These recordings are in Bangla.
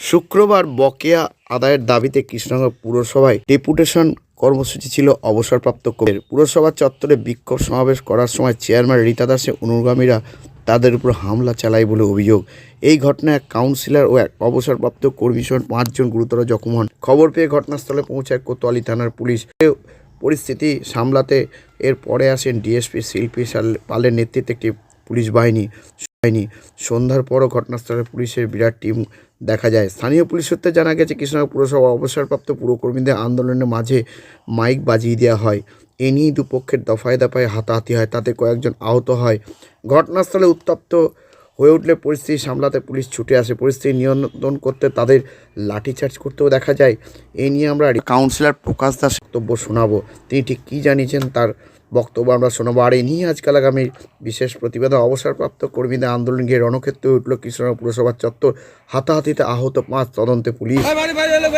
শুক্রবার বকেয়া আদায়ের দাবিতে কৃষ্ণনগর পুরসভায় ডেপুটেশন কর্মসূচি ছিল অবসরপ্রাপ্ত কবির পুরসভা চত্বরে বিক্ষোভ সমাবেশ করার সময় চেয়ারম্যান রীতা দাসের অনুগামীরা তাদের উপর হামলা চালায় বলে অভিযোগ। এই ঘটনায় এক কাউন্সিলর ও এক অবসরপ্রাপ্ত কর্মী সহ পাঁচজন গুরুতর জখম হন। খবর পেয়ে ঘটনাস্থলে পৌঁছায় কোতোয়ালি থানার পুলিশ। পরিস্থিতি সামলাতে এর পরে আসেন ডিএসপি শিল্পী পালের নেতৃত্বে একটি পুলিশ বাহিনী। বাহিনী সন্ধ্যার পরও ঘটনাস্থলে পুলিশের বিরাট টিম দেখা যায়। স্থানীয় পুলিশ সূত্রে জানা গেছে কৃষ্ণনগর পুরসভা অবসরপ্রাপ্ত পুরকর্মীদের আন্দোলনের মাঝে মাইক বাজিয়ে দেওয়া হয়। এ নিয়েই দুপক্ষের দফায় দফায় হাতাহাতি হয় তাতে কয়েকজন আহত হয়। ঘটনাস্থলে উত্তপ্ত হয়ে উঠলে পরিস্থিতি সামলাতে পুলিশ ছুটে আসে। পরিস্থিতি নিয়ন্ত্রণ করতে তাদের লাঠিচার্জ করতেও দেখা যায়। এ নিয়ে আমরা কাউন্সিলর প্রকাশ দাস বক্তব্য শোনাবো। তিনি ঠিক কী জানিয়েছেন তার বক্তব্য আমরা শোনাবো। আর এই নিয়ে আজকাল আগামী বিশেষ প্রতিবেদন অবসরপ্রাপ্ত কর্মীদের আন্দোলন গিয়ে রণক্ষেত্রে উঠল কৃষ্ণনগর পুরসভার চত্বর হাতাহাতিতে আহত পাঁচ তদন্তে পুলিশ। বাড়ি বাড়ি এলো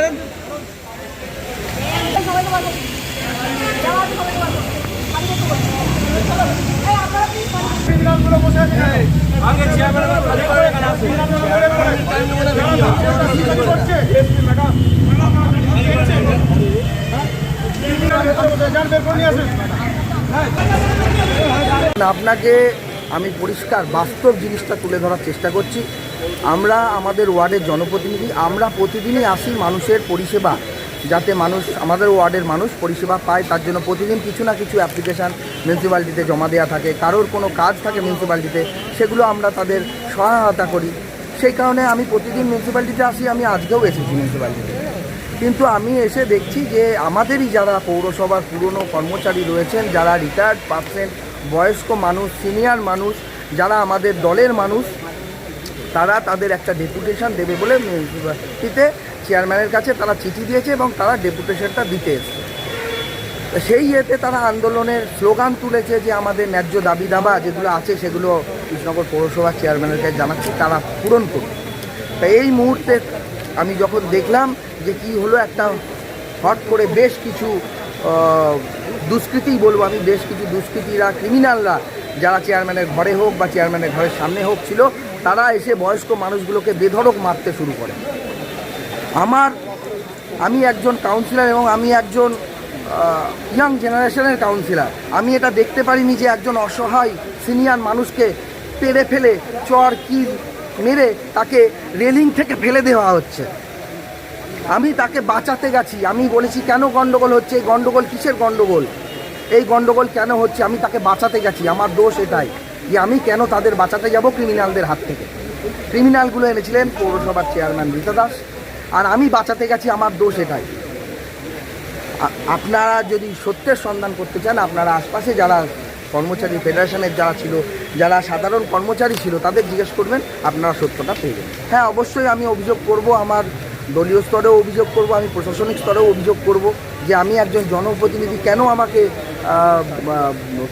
আপনাকে আমি পরিষ্কার বাস্তব জিনিসটা তুলে ধরার চেষ্টা করছি। আমরা আমাদের ওয়ার্ডের জনপ্রতিনিধি, আমরা প্রতিদিনই আসি মানুষের পরিষেবা, যাতে মানুষ, আমাদের ওয়ার্ডের মানুষ পরিষেবা পায়, তার জন্য প্রতিদিন কিছু না কিছু অ্যাপ্লিকেশান মিউনিসিপ্যালিটিতে জমা দেওয়া থাকে, কারোর কোনো কাজ থাকে মিউনিসিপ্যালিটিতে সেগুলো আমরা তাদের সহায়তা করি। সেই কারণে আমি প্রতিদিন মিউনিসিপ্যালিটিতে আসি, আমি আজকেও এসেছি মিউনিসিপ্যালিটিতে কিন্তু আমি এসে দেখছি যে আমাদেরই যারা পৌরসভার পুরনো কর্মচারী রয়েছেন, যারা রিটায়ার্ড পার্সেন্ট বয়স্ক মানুষ সিনিয়র মানুষ, যারা আমাদের দলের মানুষ, তারা তাদের একটা ডেপুটেশন দেবে বলে মিউনিসিপ্যালিটিতে চেয়ারম্যানের কাছে তারা চিঠি দিয়েছে এবং তারা ডেপুটেশনটা দিতে এসছে। সেই ইয়েতে তারা আন্দোলনের স্লোগান তুলেছে যে আমাদের ন্যায্য দাবি দাবা যেগুলো আছে সেগুলো কৃষ্ণনগর পৌরসভার চেয়ারম্যানের কাছে জানাচ্ছি, তারা পূরণ করবে তা এই মুহূর্তে আমি যখন দেখলাম যে কি হলো একটা হট করে বেশ কিছু আহ, দুষ্কৃতী বলব আমি বেশ কিছু দুষ্কৃতীরা ক্রিমিনালরা যারা চেয়ারম্যানের ঘরে হোক বা চেয়ারম্যানের ঘরের সামনে হোক ছিল তারা এসে বয়স্ক মানুষগুলোকে বেধড়ক মারতে শুরু করে। আমার আমি একজন কাউন্সিলর এবং আমি একজন ইয়াং জেনারেশনের কাউন্সিলর আমি এটা দেখতে পারিনি যে একজন অসহায় সিনিয়র মানুষকে পেরে ফেলে চর কি মেরে তাকে রেলিং থেকে ফেলে দেওয়া হচ্ছে। আমি তাকে বাঁচাতে গেছি। আমি বলেছি, কেন গন্ডগোল হচ্ছে? এই গন্ডগোল কিসের গন্ডগোল? এই গন্ডগোল কেন হচ্ছে? আমি তাকে বাঁচাতে গেছি। আমার দোষ এটাই যে আমি কেন তাদের বাঁচাতে যাব ক্রিমিনালদের হাত থেকে। ক্রিমিনালগুলো এনেছিলেন পৌরসভার চেয়ারম্যান রীতা দাস। আর আমি বাঁচাতে গেছি, আমার দোষ এটাই। আপনারা যদি সত্যের সন্ধান করতে চান, আপনারা আশপাশে যারা কর্মচারী ফেডারেশনের যারা ছিল, যারা সাধারণ কর্মচারী ছিল, তাদের জিজ্ঞেস করবেন, আপনারা সত্যটা পেয়ে যাবেন। হ্যাঁ অবশ্যই আমি অভিযোগ করব, আমার দলীয় স্তরেও অভিযোগ করব, আমি প্রশাসনিক স্তরেও অভিযোগ করব যে আমি একজন জনপ্রতিনিধি কেন আমাকে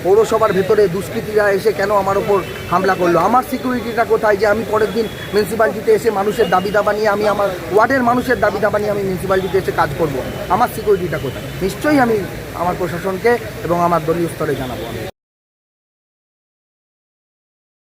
পৌরসভার ভেতরে দুষ্কৃতীরা এসে কেন আমার ওপর হামলা করল? আমার সিকিউরিটিটা কোথায় যে আমি পরের দিন মিউনিসিপ্যালিটিতে এসে মানুষের দাবি দাবা নিয়ে আমি আমার ওয়ার্ডের মানুষের দাবি দাবা নিয়ে আমি মিউনিসিপ্যালিটিতে এসে কাজ করব। আমার সিকিউরিটিটা কোথায়? নিশ্চয়ই আমি আমার প্রশাসনকে এবং আমার দলীয় স্তরে জানাব আমি।